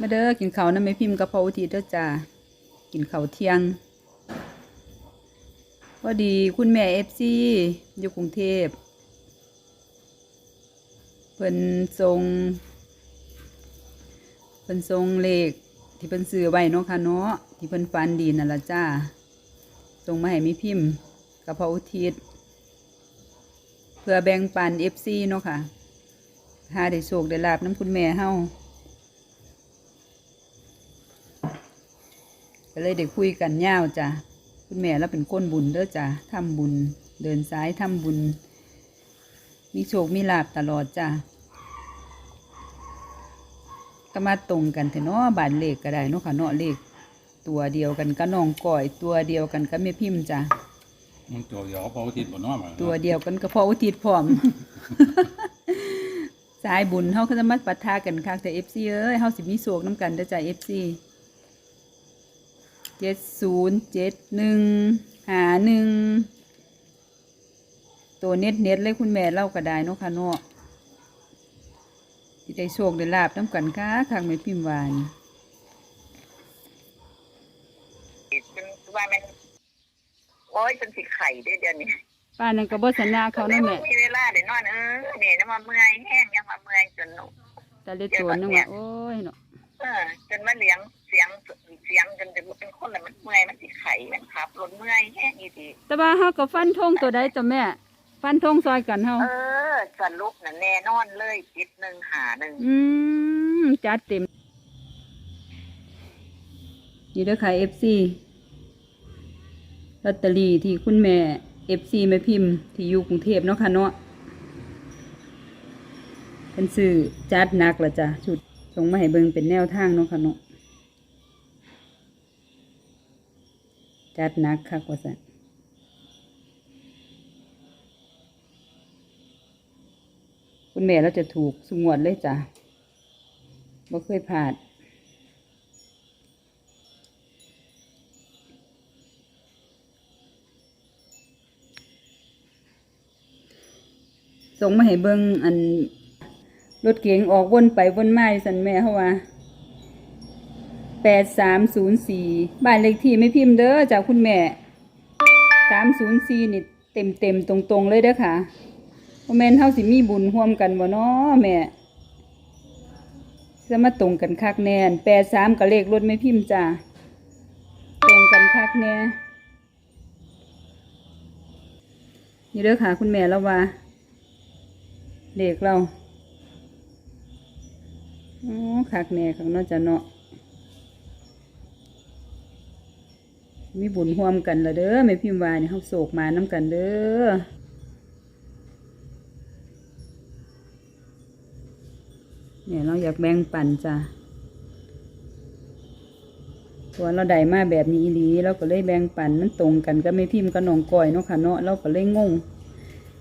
มาเด้อกินข้าวน้ำไม่พิมพ์กับพออุทิศเด้อจ้ากินข้าวเที่ยงพอดีคุณแม่เอฟซีอยู่กรุงเทพเพิ่นทรงเพิ่นทรงเลขที่เพิ่นซื้อไว้เนาะค่ะเนาะที่เพิ่นฟันดีนั่นละจ้าส่งมาให้แม่พิมพ์กับพออุทิศเพื่อแบ่งปันเอฟซีเนาะค่ะหาได้โชคได้ลาบน้ำคุณแม่เฮา ก็เลยได้คุยกันยาวจ้ะคุณแม่เราเป็นก้นบุญเด้อจ้ะทำบุญ เดินซ้ายทำบุญ มีโชคมีลาบตลอดจ้ะก็มาตรงกันแต่เนาะบานเลขก็ได้เนาะค่ะเนาะเลขตัวเดียวกันก็น้องก่อย ตัวเดียวกันก็แม่พิมพ์จ้ะมันตัวเดียวพออาทิตย์บ่เน้อมาตัวเดียวกันก็พออุทิศพร้อม สายบุญเฮาก็จะมาปะทากันคักแต่เอฟซีเอ้ยเฮาสิมีโศกน้ำกันเด้อจ้ะเอฟซี เจ็ดศูนย์เจ็ดหนึ่งหาหนึ่งตัวเน็ตเน็ตเลยคุณแม่เล่าก็ได้เนาะค่ะเนาะที่ได้โชคได้ลาบน้ำกันค่ะทางไม่พิมพ์หวานจนว่ามันโอ้ยจนสิไข่ได้เดือนนี้ป้านั่นก็บ่สัญญาเขาไม่เนาะแม่มีเวลาเดี๋ยวนอนเออเนี่ยน้ำมาเมื่อยแห้งยังมาเมื่อยจนหนูแต่เล็ดตัวนึงว่าโอ้ยเนาะเออจนมาเลี้ยงเสียง เสียงจนจะเป็นคนแล้วมันเมื่อยมันสิไข่มันขับรถเมื่อยแห้งอีทีแต่ว่าเฮาก็ฟันธงตัวใดตัวแม่ ฟันธงซอยกันเฮาเออสรุปน่ะแน่นอนเลยจิตหนึ่งหาหนึ่งอืมจัดเต็มนี่เด้อค่ะ FC ลอตเตอรี่ที่คุณแม่ FC แม่พิมพ์ที่อยู่กรุงเทพเนาะค่ะเนาะเป็นสื่อจัดหนักละจ้ะชุดส่งมาให้เบิ่งเป็นแนวทางเนาะค่ะเนาะ จัดนักค่ะกว่าสันคุณแม่เราจะถูกสงวดเลยจ้ะบ่เคยผ่าดส่งมาให้เบิ่งอันรถเก๋งออกวนไปวนมาสันแม่เขาว่า แปดสามศูนย์สี่บ้านเลขที่ไม่พิมพ์เด้อจากคุณแม่สามศูนย์สี่นี่เต็มเต็มตรงตรงเลยเด้อค่ะโมเมนเฮาสิมีบุญร่วมกันบ่เนาะแม่จะมาตรงกันคักแน่นแปดสามกับเลขรถไม่พิมพ์จ้าตรงกันคักแน่นี่เด้อค่ะ คุณแม่แล้วว่าเด็กเราอ๋อคักแน่ข้างนอกจะเนาะ มีบุญร่วมกันละเด้อแม่พิมพ์วานี่เขาโศกมาน้ำกันเด้อเนี่ยเราอยากแบ่งปันจ้ะตัวเราได้มาแบบนี้อีหลีเราก็เลยแบ่งปันมันตรงกันก็ไม่พิมพ์ก็น้องก้อยเนาะค่ะเนาะเราก็เลยงง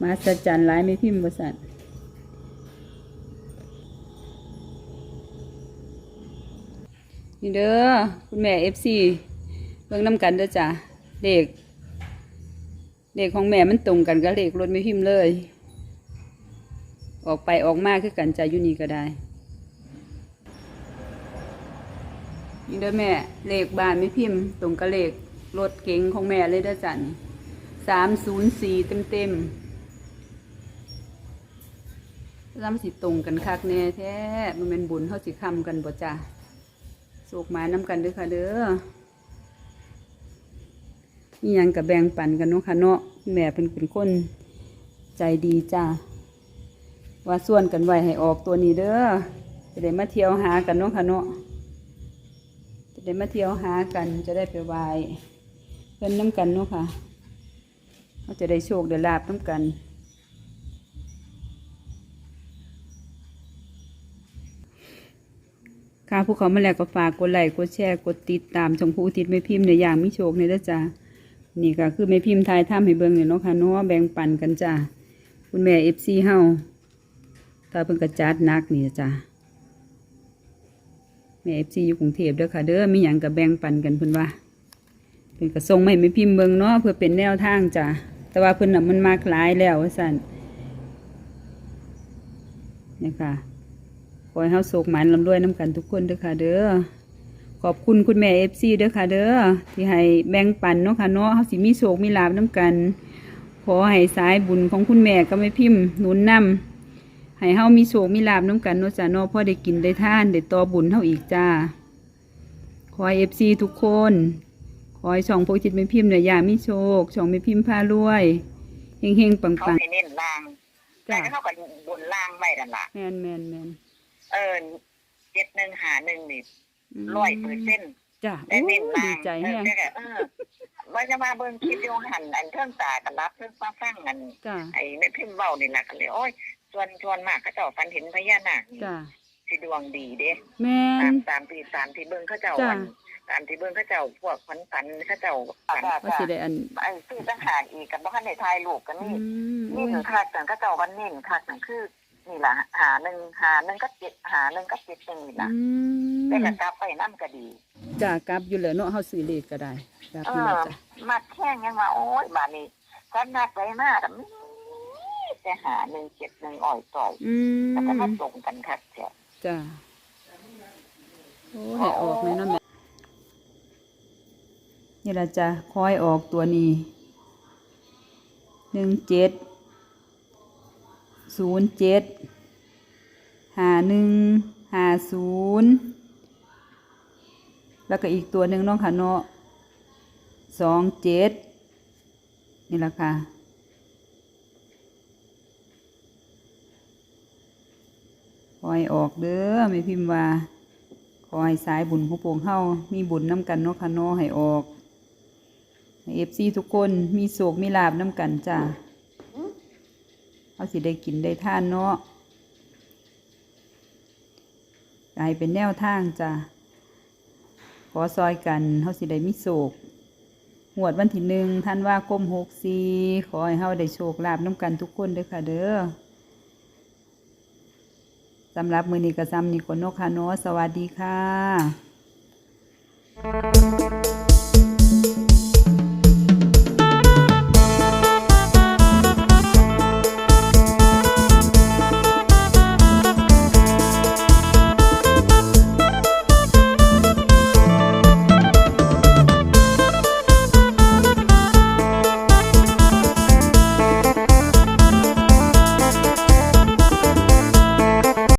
มาสจันหลายไม่พิมพ์บริษัทนี่เด้อคุณแม่เอฟซี เบิ่งน้ำกันเด้อจ้ะเลขเลขของแม่มันตรงกันกับเลขรถไม่พิมพ์เลย ออกไปออกมาคือกันจ้ะอยู่นี่ก็ได้นี่เด้อแม่เลขบ้านไม่พิมพ์ ตรงกับเลขรถเก๋งของแม่เลยเด้อจ้ะนี่สามศูนย์สี่เต็มเต็มๆลำสิตรงกันคักแน่แท้มันเป็นบุญเขาสิคำกันบ่จ้ะสุกมาน้ำกันด้อค่ะเด้อ นี่ยังกับแบ่งปันกันเนาะค่ะเนาะแม่เป็นเป็นคนใจดีจ้าว่าส่วนกันไว้ให้ออกตัวนี้เด้อจะได้มาเที่ยวหากันเนาะค่ะเนาะจะได้มาเที่ยวหากันจะได้ไปไหว้เพิ่นน้ำกันเนาะค่ะเราจะได้โชคได้ลาบน้ำกันค่ะผู้เขามาแล้วก็ฝากกดไลค์กดแชร์กดติดตามช่องผู้อุทิศไม่พิมพ์ในอย่างมิโชคในเด้อจ้า นี่ก็คือไม่พิมพ์ทายถ้ำให้เบิ่งเนี่ยเนาะค่ะเนาะแบ่งปันกันจ้าคุณแม่เอฟซีเฮาถ้าเพิ่งกระจัดนักนี่จ้าแม่เอฟซีอยู่กรุงเทพเด้อค่ะเด้อมีหยังกับแบ่งปันกันเพิ่นว่าเพิ่นก็ส่งไมาให้ไม่พิมพ์เบิ่งเนาะเพื่อเป็นแนวทางจ้าแต่ว่าเพิ่นน่ะมันมากหลายแล้วว่าซั่นเนี่ยค่ะขอให้เฮาโศกหมานลำด้วยน้ำกันทุกคนเด้อค่ะเด้อ อบคุณคุณแม่เอฟซีเด้อค่ะเด้อที่ให้แบ่งปันเนาะค่ะเนาะเฮาสิมีโศกมีลาบน้ำกัน ขอให้สายบุญของคุณแม่ก็ไม่พิมพ์หนุนนำให้เฮามีโศกมีลาบน้ำกันเนาะจ้ะเนาะพอได้กินได้ทานได้ต่อบุญเฮาอีกจ้า ขอให้เอฟซีทุกคน ขอให้ช่องโพจิตไม่พิมพ์เนี่ยอย่ามีโชคช่องไม่พิมพ์พารวยเฮงๆปังเขาๆให้เน้นล่างจ้ะแต่เขาก็บนล่างไว้นั่นล่ะแมนแมนแมนเออเจ็ดหนึ่งหาหนึ่งนี่ม ร้อยเปอร์เซ็นต์จ้ะได้โอ้เน้นล่าดีงใจเอแฮองแต่ก็เออว่าจะมาเบิ่งคลิปอยู่หันอันเครื่องตากันรับเครื่องฟังฟังกันจ้ะไอ้แม่พิมพ์เว้านี่ล่ะกันเลยโอ้ยชวนชวนมากเขาเจ้าฝันเห็นพญานาคนี่จ้ะสิดวงดีเด้แมตามนตามที่ตามที่เบิ่งเขาเจ้าจ้ะวันตามที่เบิ่งเขาเจ้าพวกฝันฝันเขาเจ้าฝันว่าสิได้อันไอ้ซื้อต่างหากอีกกับบ่ทันได้ถ่ายรูปกันอืนี่มนี่หนึ่งคักแต่เขาเจ้าวันนี้คักนั่นคือนี่ล่ะหาหนึ่งหาหนึ่งก็เจ็ดหาหนึ่งก็เจ็ดจังนี่ล่ะอืม ได้ก็กลับไปนํก็ดีจ้ะกลับอยู่แล้วเนาะเฮาซื้อเลขก็ได้กลับเออยู่แล้วอจ้ะมาแข่งยังว่าโอ้ยบาดนี้ก็นักไว้มากอะแต่หาหนึ่งเจ็ดหนึ่งอ่อยต่อยอืมแล้วก็มาส่งกันคักเจ้ะจ้ะโอ้ให้ออกเลยเนาะแม่นี่ล่ะจ้ะคอยออกตัวนี้หนึ่งเจ็ดศูนย์เจ็ดห้าหนึ่งห้าศูนย์ แล้วก็อีกตัวหนึ่งน้องค่ะเนาะสองเจ็ดนี่แหละค่ะคอยออกเด้อไม่พิมพ์ว่าคอยสายบุญของพวงเฮามีบุญน้ำกันเนาะค่ะเนาะให้ออกเอฟซีทุกคนมีโศกมีลาบน้ำกันจ้าเอาสิได้กินได้ท่านเนาะกลายเป็นแนวทางจ้า อซอยกันเฮาสิได้มีโศกหวดวันที่หนึ่งท่านว่าก้มหกสีขอให้เฮาได้โชคลาบน้ำกันทุกคนเด้อค่ะเด้อสำหรับมือนี้ก็ซ้ำนี่คนนกค่ะเนาะสวัสดีค่ะ